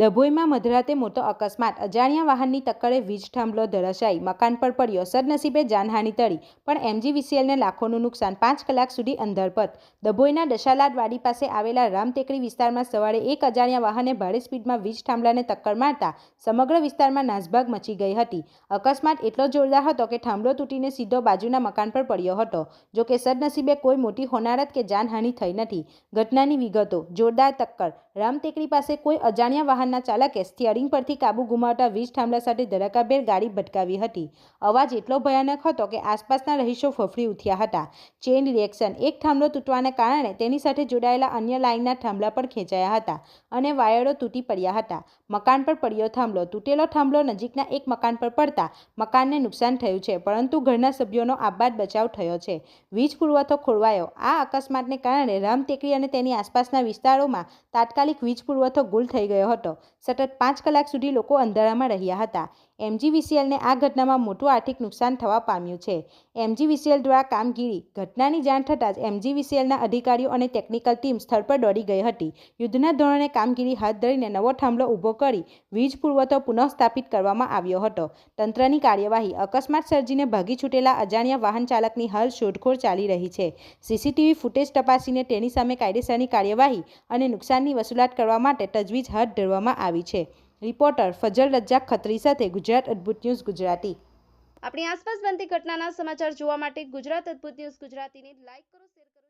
ડભોઈમાં મધરાતે મોટો અકસ્માત. અજાણ્યા વાહનની ટક્કરે વીજ થાંભલો ધરાશાયી. મકાન પર પડ્યો. સદનસીબે જાનહાની ટળી. પણ એમજીવીસીએલને લાખોનું નુકસાન પાંચ કલાક સુધી અંધારપત. ડભોઈના દશાલાડવાડી પાસે આવેલા રામટેકરી વિસ્તારમાં સવારે એક અજાણ્યા વાહને ભારે સ્પીડમાં વીજ થાંભલાને ટક્કર મારતા સમગ્ર વિસ્તારમાં નાસભાગ મચી ગઈ હતી. અકસ્માત એટલો જોરદાર હતો કે થાંભલો તૂટીને સીધો બાજુના મકાન પર પડ્યો હતો. જો કે સદનસીબે કોઈ મોટી હોનારત કે જાનહાનિ થઈ નથી. ઘટનાની વિગતો. જોરદાર ટક્કર. રામટેકરી પાસે કોઈ અજાણ્યા વાહનના ચાલકે સ્ટિયરિંગ પરથી કાબુ ગુમાવતા વીજ થાંભલા સાથે ધડાકાભેર ગાડી ભટકાવી હતી. અવાજ એટલો ભયાનક હતો કે આસપાસના રહીશો ફફડી ઉઠ્યા હતા. ચેઇન રિએક્શન એક થાંભલો તૂટવાને કારણે તેની સાથે જોડાયેલા અન્ય લાઇનના થાંભલા પણ ખેંચાયા હતા અને વાયરો તૂટી પડ્યા હતા. મકાન પર પડ્યો થાંભલો. તૂટેલો થાંભલો નજીકના એક મકાન પર પડતા મકાનને નુકસાન થયું છે, પરંતુ ઘરના સભ્યોનો આબાદ બચાવ થયો છે. વીજ પુરવઠો ખોરવાયો. આ અકસ્માતને કારણે રામટેકરી અને તેની આસપાસના વિસ્તારોમાં તાત્કાલિક વીજ પુરવઠો ગુલ થઈ ગયો હતો. સતત પાંચ કલાક સુધી લોકો અંધારામાં રહ્યા હતા. એમજીવીસીએલને આ ઘટનામાં મોટું આર્થિક નુકસાન થવા પામ્યું છે. એમજીવીસીએલ દ્વારા કામગીરી, ઘટનાની જાણ થતાં જ એમજીવીસીએલના અધિકારીઓ અને ટેકનિકલ ટીમ સ્થળ પર દોડી ગઈ હતી. યુદ્ધના ધોરણે કામગીરી હાથ ધરીને નવો થાંભલો ઊભો કરી વીજ પુરવઠો પુનઃસ્થાપિત કરવામાં આવ્યો હતો. તંત્રની કાર્યવાહી, અકસ્માત સર્જીને ભાગી છૂટેલા અજાણ્યા વાહન ચાલકની હાલ શોધખોળ ચાલી રહી છે. સીસીટીવી ફૂટેજ તપાસીને તેની સામે કાયદેસરની કાર્યવાહી અને નુકસાનની વસૂલાત કરવા માટે તજવીજ હાથ ધરવામાં આવી છે. રિપોર્ટર ફજલ રજ્જાક ખત્રી સાથે ગુજરાત અદ્ભુત ન્યૂઝ ગુજરાતી. આપણી આસપાસ બનતી ઘટનાના સમાચાર જોવા માટે ગુજરાત અદ્ભુત ન્યૂઝ ગુજરાતીને લાઈક કરો, શેર કરો.